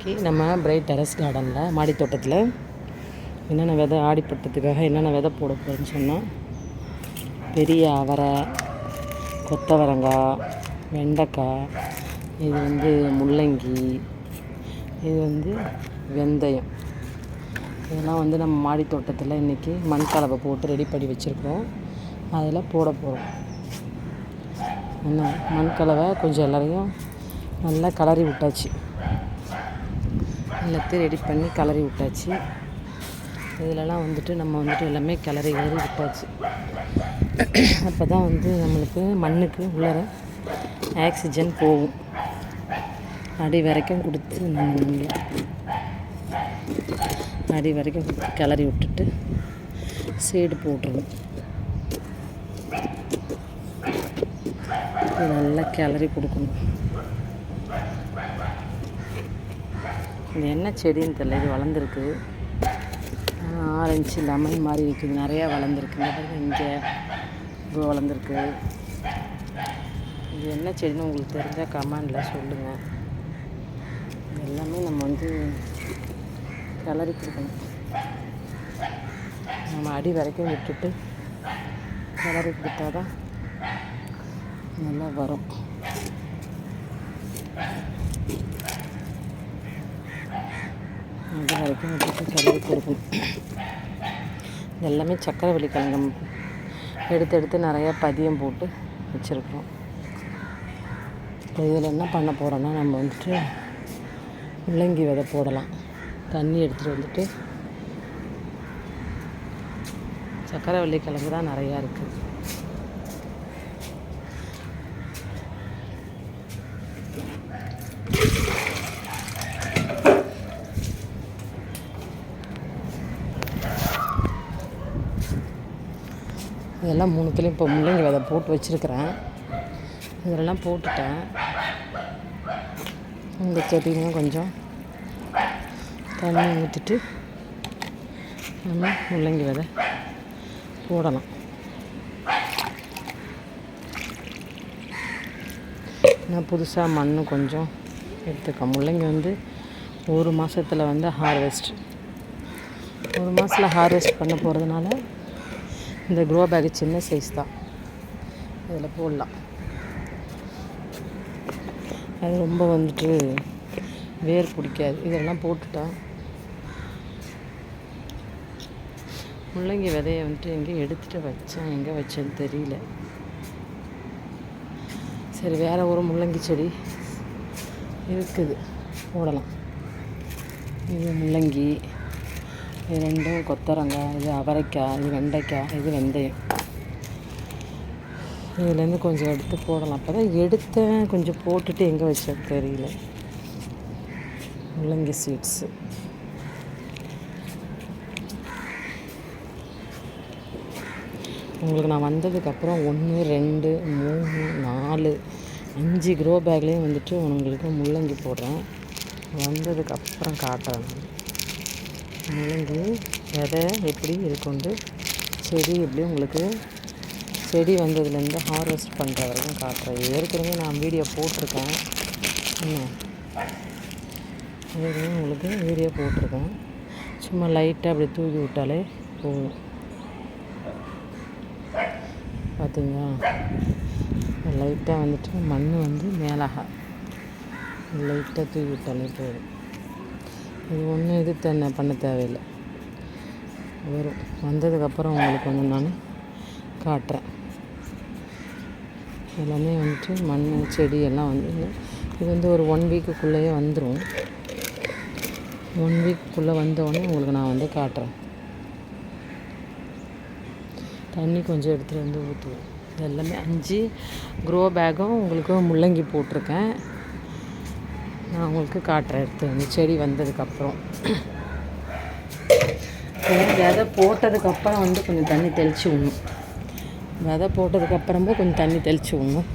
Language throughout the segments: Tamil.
இன்றைக்கி நம்ம பிரைட் டெரஸ் கார்டனில் மாடி தோட்டத்தில் என்னென்ன விதை ஆடிப்பட்டத்துக்காக என்னென்ன விதை போட போகிறேன்னு சொன்னால் பெரிய அவரை கொத்தவரங்காய் வெண்டைக்காய் இது வந்து முள்ளங்கி இது வந்து வெந்தயம். இதெல்லாம் வந்து நம்ம மாடி தோட்டத்தில் இன்றைக்கி மண் கலவை போட்டு ரெடி பண்ணி வச்சுருக்கோம் அதில் போட போகிறோம் என்ன? மண் கலவை கொஞ்சம் எல்லோரையும் நல்லா கலரி விட்டாச்சு. எல்லாத்தையும் ரெடி பண்ணி கிளறி விட்டாச்சு. இதிலலாம் வந்துட்டு நம்ம வந்துட்டு எல்லாமே கிளறி கிளறி விட்டாச்சு. அப்போ தான் வந்து நம்மளுக்கு மண்ணுக்கு உள்ளர ஆக்சிஜன் போகும். அடி வரைக்கும் கொடுத்து நம்ம அடி வரைக்கும் கொடுத்து கிளறி விட்டுட்டு சீடு போட்டுருவோம் நல்லா கிளறி கொடுக்கணும். இது என்ன செடின்னு தெரியல இது வளர்ந்துருக்கு. ஆரஞ்சு லெமன் மாதிரி இருக்குது நிறையா வளர்ந்துருக்கு. இங்கே இவ்வளோ வளர்ந்துருக்கு. இது என்ன செடின்னு உங்களுக்கு தெரிஞ்சால் கமெண்டில் சொல்லுங்கள் இது எல்லாமே நம்ம வந்து கிளறி கொடுக்கணும். நம்ம அடி வரைக்கும் விட்டுட்டு கிளறி கொடுத்தா தான் நல்லா வரும். அது வரைக்கும் விட்டுட்டு கிளறி கொடுக்கணும் எல்லாமே சக்கரை கிழங்கு எடுத்து எடுத்து நிறையா பதியம் போட்டு வச்சுருக்குறோம். இப்போ இதில் என்ன பண்ண போகிறோன்னா நம்ம வந்துட்டு முள்ளங்கி விதை போடலாம். தண்ணி எடுத்துகிட்டு வந்துட்டு சக்கரை கிழங்கு தான் நிறையா இருக்குது இதெல்லாம் மூணுத்துலேயும் இப்போ முள்ளங்கி விதை போட்டு வச்சுருக்கிறேன். இதெல்லாம் போட்டுட்டேன். இந்த செடியும் கொஞ்சம் தண்ணி ஊற்றிட்டு நம்ம முள்ளங்கி விதை போடலாம். நான் புதுசாக மண் கொஞ்சம் எடுத்துக்கேன். முள்ளங்கி வந்து ஒரு மாதத்தில் வந்து ஹார்வெஸ்ட் ஒரு மாதத்தில் ஹார்வெஸ்ட் பண்ண போகிறதுனால இந்த க்ரோ பேக் சின்ன சைஸ் தான். இதில் போடலாம். அது ரொம்ப வந்துட்டு வேர் பிடிக்காது. இதெல்லாம் போட்டுட்டேன் முள்ளங்கி விதையை வந்துட்டு எங்கே எடுத்துகிட்டு வச்சேன் எங்கே வச்சேன்னு தெரியல. சரி வேறு ஒரு முள்ளங்கி செடி இருக்குது. போடலாம். இது முள்ளங்கி. இது ரெண்டும் கொத்தரங்காய் இது அவரைக்காய் இது வெண்டைக்காய் இது வெந்தயம். இதுலேருந்து கொஞ்சம் எடுத்து போடலாம். அப்போ தான் எடுத்தேன். கொஞ்சம் போட்டுட்டு எங்கே வச்சேன்னு தெரியல. முள்ளங்கி சீட்ஸு உங்களுக்கு நான் வந்ததுக்கப்புறம் ஒன்று ரெண்டு மூணு நாலு அஞ்சு க்ரோ பேக்லேயும் வந்துட்டு உங்களுக்கு முள்ளங்கி போடுறேன். வந்ததுக்கப்புறம் காட்டுறேன் முள்ளங்கி விதை எப்படி இருக்குண்டு செடி எப்படி உங்களுக்கு செடி வந்ததுலேருந்து ஹார்வெஸ்ட் பண்ணுற வரைக்கும் காட்டுறேன். ஏற்கனவே நான் வீடியோ போட்டிருக்கேன். என்ன? ஏற்கனவே உங்களுக்கு வீடியோ போட்டிருக்கேன். சும்மா லைட்டாக அப்படி தூக்கி விட்டாலே போகும் பார்த்தீங்களா லைட்டாக வந்துட்டு மண் வந்து மேலாக. லைட்டாக தூக்கி விட்டாலே போதும். இது ஒன்றும் இது தென்னை பண்ண தேவையில்லை. வரும். வந்ததுக்கப்புறம் உங்களுக்கு வந்து நான் காட்டுறேன். எல்லாமே வந்துட்டு மண் செடி எல்லாம் வந்து இது வந்து ஒரு ஒன் வீக்குக்குள்ளேயே வந்துடும் ஒன் வீக்குள்ளே வந்தோடனே உங்களுக்கு நான் வந்து காட்டுறேன். தண்ணி கொஞ்சம் எடுத்துகிட்டு வந்து ஊற்றுவோம் இது எல்லாமே அஞ்சு க்ரோ பேக்கும் உங்களுக்கு முள்ளங்கி போட்டிருக்கேன். நான் உங்களுக்கு காட்டுறேன் எடுத்து வந்து. செடி வந்ததுக்கப்புறம். விதை போட்டதுக்கப்புறம் வந்து கொஞ்சம் தண்ணி தெளித்து விடணும். விதை போட்டதுக்கப்புறமும் கொஞ்சம் தண்ணி தெளித்து விடணும்.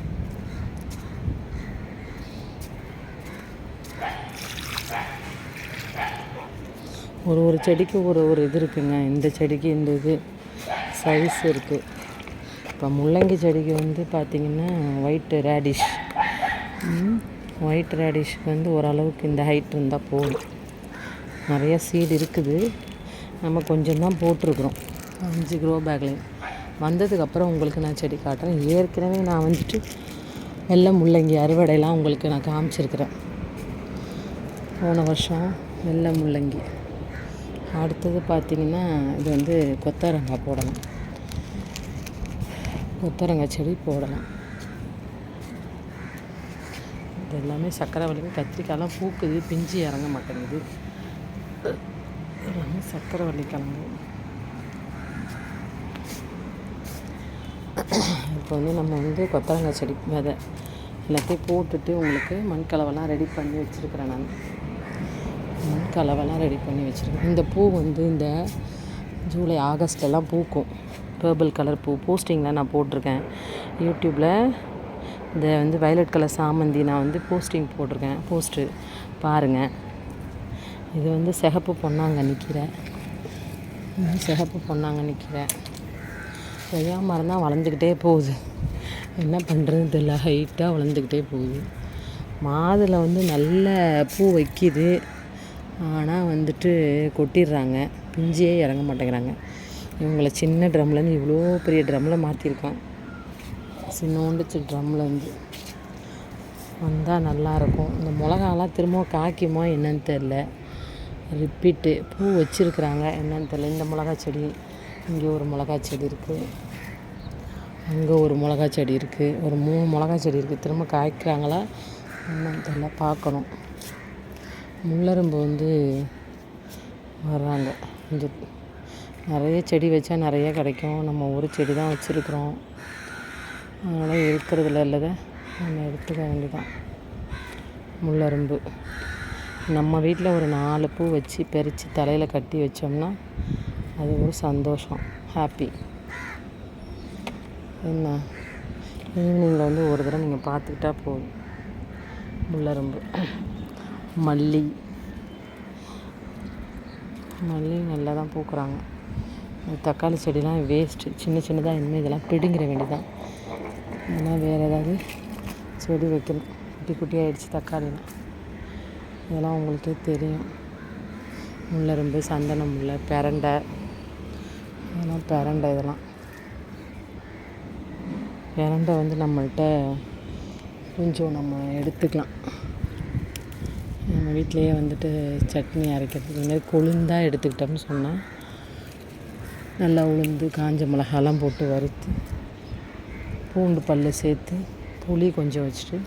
ஒரு ஒரு செடிக்கு ஒரு ஒரு இது இருக்குங்க. இந்த செடிக்கு இந்த இது சைஸ் இருக்குது இப்போ முள்ளங்கி செடிக்கு வந்து பார்த்திங்கன்னா ஒயிட்டு ரேடிஷ் ஒயிட் ரேடிஷ்க்கு வந்து ஓரளவுக்கு இந்த ஹைட் இருந்தால் போதும். நிறையா சீடு இருக்குது. நம்ம கொஞ்சம் தான் போட்டிருக்குறோம். அஞ்சு க்ரோ பேக்லேயும் வந்ததுக்கப்புறம் உங்களுக்கு நான் செடி காட்டுறேன். ஏற்கனவே நான் வந்துட்டு வெள்ளை முள்ளங்கி அறுவடையெல்லாம் உங்களுக்கு நான் காமிச்சிருக்கிறேன். போன வருஷம் வெள்ளை முள்ளங்கி. அடுத்தது பார்த்திங்கன்னா இது வந்து கொத்தரங்காய் போடலாம். கொத்தரங்காய் செடி போடலாம். இது எல்லாமே சக்கரை சக்கரவள்ளி கத்திரிக்காயெல்லாம் பூக்குது பிஞ்சு இறங்க மாட்டேங்குது. எல்லாமே சக்கரை வள்ளிக்கிழங்கு. இப்போ வந்து நம்ம வந்து கொத்தரங்காய் செடி விதை எல்லாத்தையும் போட்டுட்டு உங்களுக்கு மண் கலவெல்லாம் ரெடி பண்ணி வச்சுருக்கிறேன் நான். மண் கலவெல்லாம் ரெடி பண்ணி வச்சுருக்கேன் இந்த பூ வந்து இந்த ஜூலை ஆகஸ்ட்லலாம் பூக்கும். பர்பிள் கலர் பூ. போஸ்டிங்லாம் நான் போட்டிருக்கேன். யூடியூப்பில் இந்த வந்து வயலட் கலர் சாமந்தி நான் வந்து போஸ்டிங் போட்டிருக்கேன். போஸ்ட்டு பாருங்கள் இது வந்து சிகப்பு பொன்னாங்க நிற்கிறேன் சிகப்பு பொன்னாங்க நிற்கிறேன் கொய்யா மரம் தான் வளர்ந்துக்கிட்டே போகுது. என்ன பண்ணுறதுன்னு தெரியல. ஹைட்டாக வளர்ந்துக்கிட்டே போகுது. மாதுளை வந்து நல்ல பூ வைக்கிது. ஆனால் வந்துட்டு கொட்டிடுறாங்க. பிஞ்சே இறங்க மாட்டேங்கிறாங்க. இவங்களை சின்ன ட்ரம்லேருந்து இவ்வளோ பெரிய ட்ரம்மில் மாற்றிருக்கான் சின்னோண்டு ட்ரம்லேருந்து வந்தால் நல்லாயிருக்கும் இந்த மிளகாலாம் திரும்ப காய்க்குமா என்னன்னு தெரில ரிப்பீட்டு. பூ வச்சுருக்குறாங்க. என்னன்னு தெரில இந்த மிளகா செடி இங்கே ஒரு மிளகா செடி இருக்குது அங்கே ஒரு மிளகா செடி இருக்குது ஒரு மூணு மிளகா செடி இருக்குது திரும்ப காய்க்கிறாங்களா என்னன்னு தெரில பார்க்கணும். முள்ளரும்பு வந்து வர்றாங்க. இந்த நிறைய செடி வச்சா நிறைய கிடைக்கும். நம்ம ஒரு செடி தான் வச்சுருக்குறோம். அதனால் இருக்கிறதுல இல்லதை நம்ம எடுத்துக்க வேண்டியதான் முள்ளரும்பு. நம்ம வீட்டில் ஒரு நாலு பூ வச்சு பறித்து தலையில் கட்டி வச்சோம்னா அது ஒரு சந்தோஷம். ஹாப்பி என்ன? ஈவினிங்கில் வந்து ஒரு தடவை நீங்கள் பார்த்துக்கிட்டா போதும். முள்ளரும்பு. மல்லி. மல்லி நல்லா தான் பூக்குறாங்க. தக்காளி செடிலாம் வேஸ்ட்டு சின்ன சின்னதாக இனிமேல் இதெல்லாம் பிடுங்கிற வேண்டியதான் இதெல்லாம் வேறு ஏதாவது செடி வைக்கணும். குட்டி குட்டி ஆகிடுச்சி தக்காளிலாம். இதெல்லாம் உங்களுக்கே தெரியும். முள்ளரும்பு சந்தன முல்லை பெரண்டை. இதெல்லாம் பெரண்டை இதெல்லாம். பெரண்டை வந்து நம்மள்கிட்ட கொஞ்சம் நம்ம எடுத்துக்கலாம். நம்ம வீட்டிலையே வந்துட்டு சட்னி அரைக்கிறதுக்கு இந்த மாதிரி கொழுந்தாக எடுத்துக்கிட்டோம்னு சொன்னால் நல்லா உளுந்து காஞ்ச மிளகாலாம் போட்டு வறுத்து பூண்டு பல் சேர்த்து புளி கொஞ்சம் வச்சுட்டு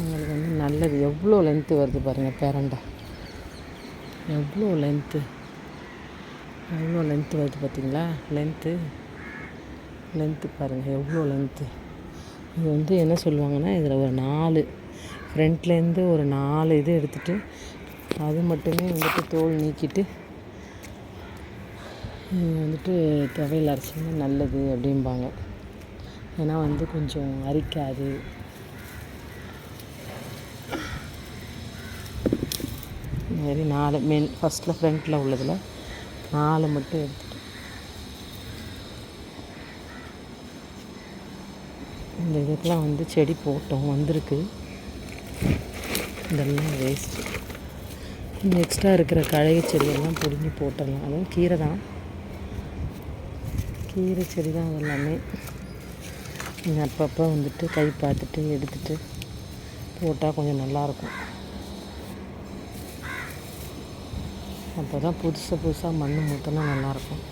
உங்களுக்கு வந்து நல்லது. எவ்வளோ லென்த்து வருது பாருங்கள் பேரண்டா. எவ்வளோ லென்த்து எவ்வளோ லென்த்து வருது பார்த்தீங்களா? லென்த்து லென்த்து பாருங்கள் எவ்வளோ லென்த்து இது வந்து என்ன சொல்லுவாங்கன்னா இதில் ஒரு நாலு. ஃப்ரண்ட்லேருந்து ஒரு நாலு இது எடுத்துகிட்டு அது மட்டுமே வந்துட்டு தோல் நீக்கிட்டு வந்துட்டு துவையல் அரைச்சிங்கன்னா நல்லது அப்படிம்பாங்க. ஏன்னா வந்து கொஞ்சம் அரிக்காது. இந்த மாதிரி நாலு மென் ஃபஸ்ட்டில் ஃப்ரண்ட்டில் உள்ளதில் நாலு மட்டும் எடுத்துட்டோம் இந்த இதுக்கெலாம் வந்து செடி போட்டோம் வந்திருக்கு. இதெல்லாம் வேஸ்ட்டு இந்த எக்ஸ்ட்ரா இருக்கிற கழகை செடியெல்லாம் பிடுங்கி போட்டுடலாம். அதுவும் கீரை தான். கீரை செடி தான் அதெல்லாமே. அப்பப்போ வந்துட்டு கை பார்த்துட்டு எடுத்துகிட்டு போட்டால் கொஞ்சம் நல்லாயிருக்கும். அப்போ தான் புதுசாக புதுசாக மண் மூத்தனா நல்லாயிருக்கும்.